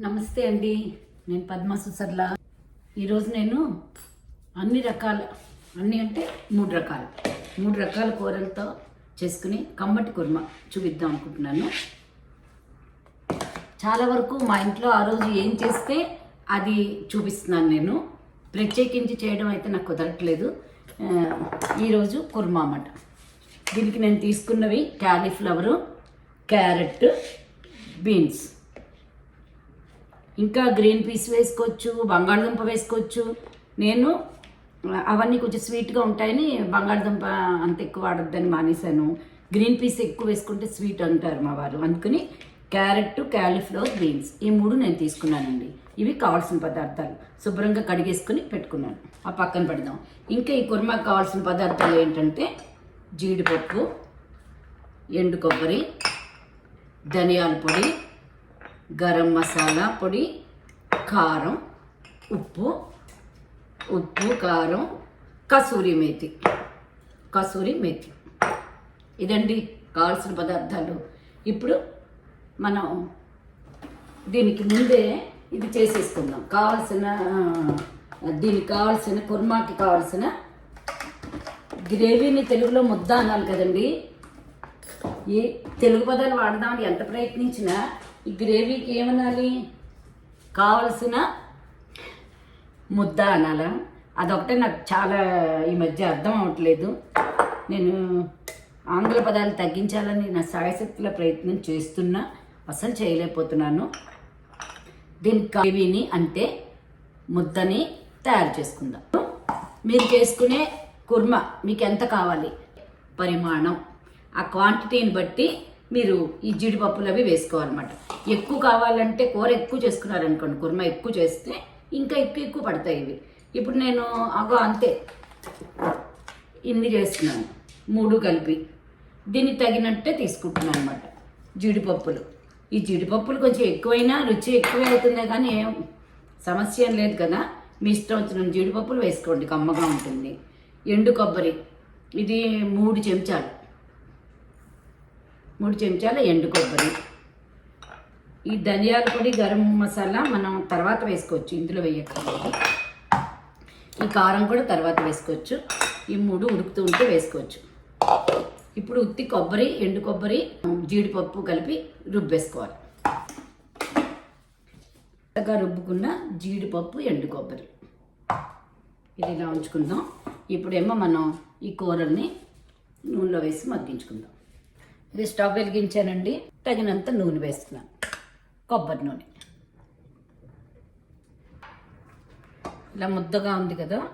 నమస్తే అండి. నేను పద్మ సుసర్ల. ఈరోజు నేను అన్ని రకాల అన్ని అంటే మూడు రకాలు. మూడు రకాల కూరలతో చేసుకుని కమ్మటి కుర్మ చూపిద్దాం అనుకుంటున్నాను. చాలా వరకు మా ఇంట్లో ఆ రోజు ఏం చేస్తే అది చూపిస్తున్నాను నేను. ప్రత్యేకించి చేయడం అయితే నాకు కుదరట్లేదు. ఈరోజు కుర్మా అన్నమాట. దీనికి నేను తీసుకున్నవి క్యాలీఫ్లవరు క్యారెట్ బీన్స్. ఇంకా గ్రీన్ పీస్ వేసుకోవచ్చు బంగాళదుంప వేసుకోవచ్చు. నేను అవన్నీ కొంచెం స్వీట్గా ఉంటాయని బంగాళదుంప అంత ఎక్కువ వాడొద్దని మానేశాను. గ్రీన్ పీస్ ఎక్కువ వేసుకుంటే స్వీట్ అంటారు మా వారు. అందుకని క్యారెట్ క్యాలీఫ్లవర్ బీన్స్ ఈ మూడు నేను తీసుకున్నానండి. ఇవి కావాల్సిన పదార్థాలు. శుభ్రంగా కడిగేసుకుని పెట్టుకున్నాను. ఆ పక్కన పెడదాం. ఇంకా ఈ కుర్మాకు కావాల్సిన పదార్థాలు ఏంటంటే జీడిపప్పు ఎండు కొబ్బరి ధనియాల పొడి గరం మసాలా పొడి కారం ఉప్పు ఉప్పు కారం కసూరి మేతి. కసూరి మేతి. ఇదండి కావాల్సిన పదార్థాలు. ఇప్పుడు మనం దీనికి ముందే ఇది చేసేసుకుందాం. కావాల్సిన దీనికి కావాల్సిన కుర్మాకి కావాల్సిన గ్రేవీని తెలుగులో ముద్ద అనాలి కదండి. ఈ తెలుగు పదాలు వాడదామని ఎంత ప్రయత్నించినా ఈ గ్రేవీకి ఏమనాలి? కావలసిన ముద్ద అనాలా? అదొకటే నాకు చాలా ఈ మధ్య అర్థం అవ్వట్లేదు నేను ఆంగ్ల పదాలు తగ్గించాలని నా సాయశక్తుల ప్రయత్నం చేస్తున్నా అసలు చేయలేకపోతున్నాను. దీనికి గ్రేవీని అంటే ముద్దని తయారు చేసుకుందాం. మీరు చేసుకునే కుర్మ మీకు ఎంత కావాలి? పరిమాణం. ఆ క్వాంటిటీని బట్టి మీరు ఈ జీడిపప్పులు అవి వేసుకోవాలన్నమాట. ఎక్కువ కావాలంటే కూర ఎక్కువ చేసుకున్నారనుకోండి కుర్మ ఎక్కువ చేస్తే ఇంకా ఎక్కువ ఎక్కువ పడతాయి ఇవి. ఇప్పుడు నేను అగో అంతే ఇన్ని చేస్తున్నాను మూడు కలిపి. దీనికి తగినట్టే తీసుకుంటున్నాను అనమాట జీడిపప్పులు. ఈ జీడిపప్పులు కొంచెం ఎక్కువైనా రుచి ఎక్కువే అవుతుందే కానీ ఏం సమస్య ఏం లేదు కదా. మీ ఇష్టం వచ్చిన జీడిపప్పులు వేసుకోండి కమ్మగా ఉంటుంది. ఎండు కొబ్బరి ఇది మూడు చెంచాలు. మూడు చెంచాల ఎండు కొబ్బరి. ఈ ధనియాల పొడి గరం మసాలా మనం తర్వాత వేసుకోవచ్చు ఇందులో వేయక్కర్లేదు. ఈ కారం కూడా తర్వాత వేసుకోవచ్చు. ఈ మూడు ఉడుకుతూ ఉంటే వేసుకోవచ్చు. ఇప్పుడు ఉత్తి కొబ్బరి ఎండు కొబ్బరి జీడిపప్పు కలిపి రుబ్బేసుకోవాలి. మెత్తగా రుబ్బుకున్న జీడిపప్పు ఎండు కొబ్బరి. ఇది ఇలా ఉంచుకుందాం. ఇప్పుడేమో మనం ఈ కూరల్ని నూనెలో వేసి మగ్గించుకుందాం. ఇది స్టవ్ వెలిగించానండి. తగినంత నూనె వేస్తున్నాను. కొబ్బరి నూనె. ఇలా ముద్దగా ఉంది కదా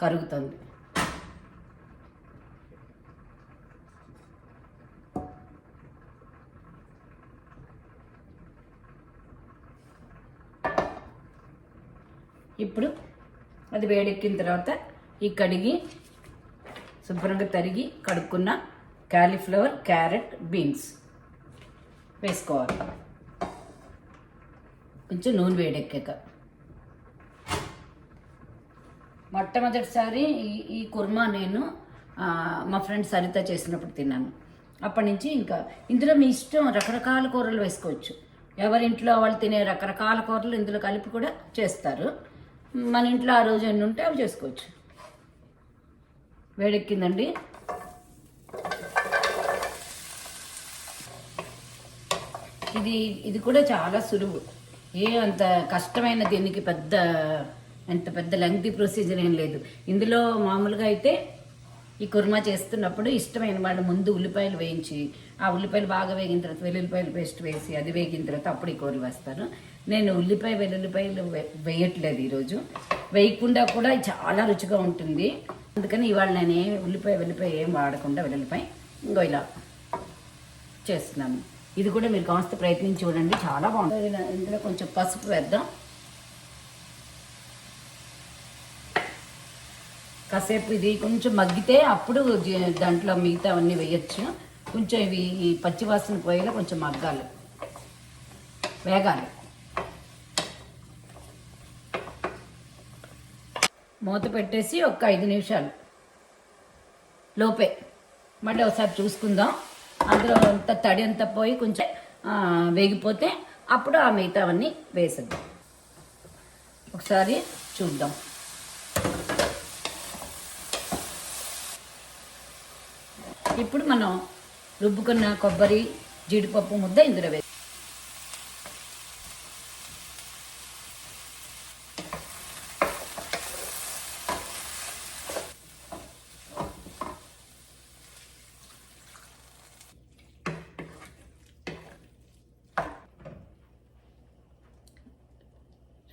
కరుగుతుంది. ఇప్పుడు అది వేడెక్కిన తర్వాత ఈ కడిగి శుభ్రంగా తరిగి కడుక్కున్న కాలీఫ్లవర్ క్యారెట్ బీన్స్ వేసుకోవాలి. కొంచెం నూనె వేడెక్కాక. మొట్టమొదటిసారి ఈ ఈ కుర్మా నేను మా ఫ్రెండ్ సరిత చేసినప్పుడు తిన్నాను. అప్పటి నుంచి ఇంకా ఇందులో మీ ఇష్టం రకరకాల కూరలు వేసుకోవచ్చు. ఎవరింట్లో వాళ్ళు తినే రకరకాల కూరలు ఇందులో కలిపి కూడా చేస్తారు. మన ఇంట్లో ఆ రోజు ఎన్ని ఉంటే అవి చేసుకోవచ్చు. వేడెక్కిందండి. ఇది ఇది కూడా చాలా సులువు. ఏ అంత కష్టమైన దీనికి పెద్ద అంత పెద్ద లెంగ్తీ ప్రొసీజర్ ఏం లేదు. ఇందులో మామూలుగా అయితే ఈ కుర్మా చేస్తున్నప్పుడు ఇష్టమైన వాళ్ళు ముందు ఉల్లిపాయలు వేయించి ఆ ఉల్లిపాయలు బాగా వేగిన తర్వాత వెల్లుల్లిపాయలు పేస్ట్ వేసి అది వేగిన తర్వాత అప్పుడు ఈ కూర వేస్తాను. నేను ఉల్లిపాయ వెల్లుల్లిపాయలు వేయట్లేదు ఈరోజు. వేయకుండా కూడా చాలా రుచిగా ఉంటుంది. అందుకని ఇవాళ నేను ఏ ఉల్లిపాయ వెల్లిపాయ ఏం వాడకుండా వెల్లుల్లిపాయ ఇంకో ఇలా చేస్తున్నాను. ఇది కూడా మీరు కాస్త ప్రయత్నించి చూడండి. చాలా బాగుంటుంది ఇందులో కొంచెం పసుపు వేద్దాం. కాసేపు ఇది కొంచెం మగ్గితే అప్పుడు దాంట్లో మిగతా అవన్నీ వేయచ్చు. కొంచెం ఇవి ఈ పచ్చివాసన పోయేలా కొంచెం మగ్గాలి. వేగాలి. మూత పెట్టేసి ఒక ఐదు నిమిషాలు. లోపే. మళ్ళీ ఒకసారి చూసుకుందాం. అందులో అంత తడి అంతా పోయి కొంచెం వేగిపోతే అప్పుడు ఆ మిగతావన్నీ వేసేద్దాం. ఒకసారి చూద్దాం. ఇప్పుడు మనం రుబ్బుకున్న కొబ్బరి జీడిపప్పు ముద్ద ఇందులో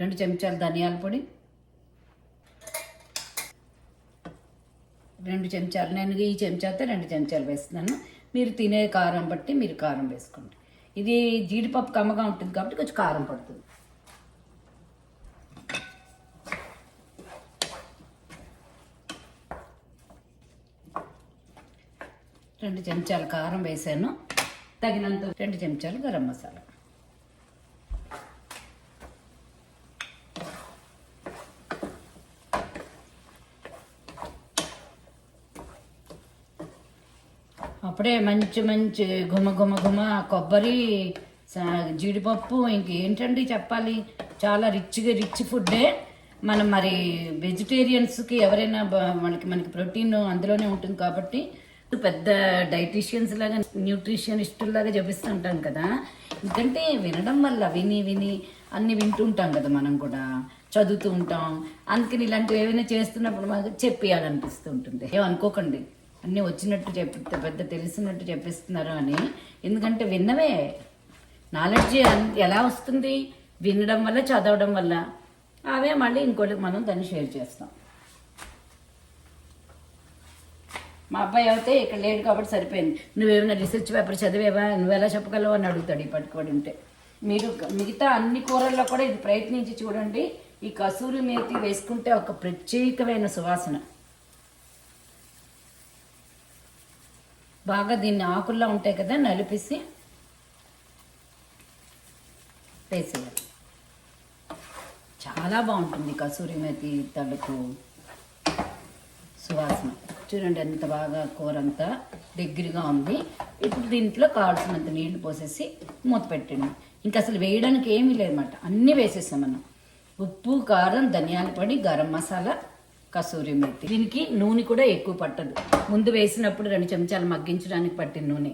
రెండు చెంచాలు ధనియాల పొడి. రెండు చెంచాలు నేను ఈ చెంచాతో రెండు చెంచాలు వేస్తున్నాను. మీరు తినే కారం బట్టి మీరు కారం వేసుకోండి. ఇది జీడిపప్పు కమ్మగా ఉంటుంది కాబట్టి కొంచెం కారం పడుతుంది. రెండు చెంచాలు కారం వేసాను. తగినంత రెండు చెంచాలు గరం మసాలా. అప్పుడే మంచి మంచి గుమ గుమ గుమ కొబ్బరి జీడిపప్పు ఇంకేంటండి చెప్పాలి? చాలా రిచ్గా రిచ్ ఫుడ్డే. మనం మరి వెజిటేరియన్స్కి ఎవరైనా మనకి మనకి ప్రోటీన్ అందులోనే ఉంటుంది కాబట్టి పెద్ద డైటీషియన్స్ లాగా న్యూట్రిషనిస్టులాగా చూపిస్తుంటాం కదా. ఎందుకంటే వినడం వల్ల విని విని అన్ని వింటుంటాం కదా మనం కూడా. చదువుతూ ఉంటాం. అందుకని ఇలాంటివి ఏమైనా చేస్తున్నప్పుడు మాకు చెప్పేయాలనిపిస్తూ ఉంటుంది. ఏమనుకోకండి అన్నీ వచ్చినట్టు చెప్పి పెద్ద తెలిసినట్టు చెప్పిస్తున్నారు అని. ఎందుకంటే విన్నవే. నాలెడ్జ్ ఎలా వస్తుంది? వినడం వల్ల చదవడం వల్ల. అవే మళ్ళీ ఇంకోటికి మనం దాన్ని షేర్ చేస్తాం. మా అబ్బాయి అయితే ఇక్కడ లేడు కాబట్టి సరిపోయింది. నువ్వేమైనా రీసెర్చ్ పేపర్ చదివేవా? నువ్వు ఎలా చెప్పగలవు అని అడుగుతాడు ఈ పట్టుకోడి ఉంటే. మీరు మిగతా అన్ని కూరల్లో కూడా ఇది ప్రయత్నించి చూడండి. ఈ కసూరి మేతి వేసుకుంటే ఒక ప్రత్యేకమైన సువాసన. బాగా దీన్ని ఆకుల్లో ఉంటాయి కదా నలిపేసి వేసేయాలి. చాలా బాగుంటుంది కసూరి మేతి తడుకు సువాసన. చూడండి ఎంత బాగా కూర అంతా దగ్గరగా ఉంది. ఇప్పుడు దీంట్లో కావాల్సినంత నీళ్ళు పోసేసి మూత పెట్టండి. ఇంకా అసలు వేయడానికి ఏమీ లేదన్నమాట. అన్నీ వేసేసాం మనం. ఉప్పు కారం ధనియాల పొడి గరం మసాలా కసూరి మెత్తి దీనికి నూనె కూడా ఎక్కువ పట్టదు. ముందు వేసినప్పుడు రెండు చెంచాలు మగ్గించడానికి పట్టిన నూనె.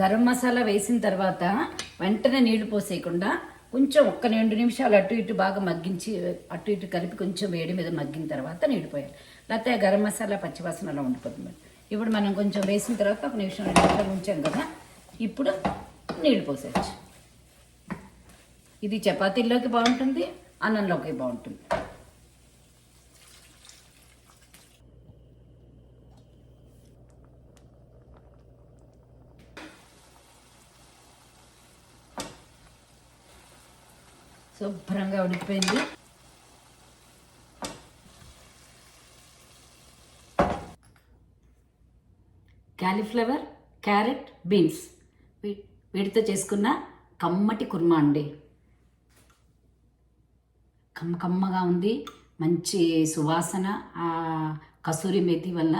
గరం మసాలా వేసిన తర్వాత వెంటనే నీళ్ళు పోసేయకుండా కొంచెం ఒక్క రెండు నిమిషాలు అటు ఇటు బాగా మగ్గించి అటు ఇటు కలిపి కొంచెం వేడి మీద మగ్గిన తర్వాత నీళ్ళు పోయాలి. లేకపోతే గరం మసాలా పచ్చివాసన అలా ఉండిపోతుంది ఇప్పుడు మనం కొంచెం వేసిన తర్వాత ఒక నిమిషం రెండు నిమిషాలు ఉంచాం కదా. ఇప్పుడు నీళ్ళు పోసేయచ్చు. ఇది చపాతీల్లోకి బాగుంటుంది అన్నంలోకి బాగుంటుంది. శుభ్రంగా ఉడికిపోయింది. Cauliflower carrot beans. వీటితో చేసుకున్న కమ్మటి కుర్మా అండి. కమ్మకమ్మగా ఉంది. మంచి సువాసన ఆ కసూరి మేతి వల్ల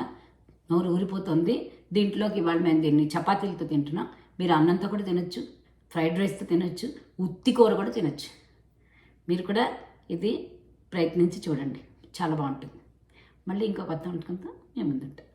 నోరు ఊరిపోతుంది. దీంట్లోకి ఇవాళ మేము దీన్ని చపాతీలతో తింటున్నాం. మీరు అన్నంతో కూడా తినొచ్చు ఫ్రైడ్ రైస్తో తినొచ్చు ఉత్తి కూర కూడా తినొచ్చు. మీరు కూడా ఇది ప్రయత్నించి చూడండి. చాలా బాగుంటుంది. మళ్ళీ ఇంకో కొత్త వంటకంతో మేము ముందుంటాం.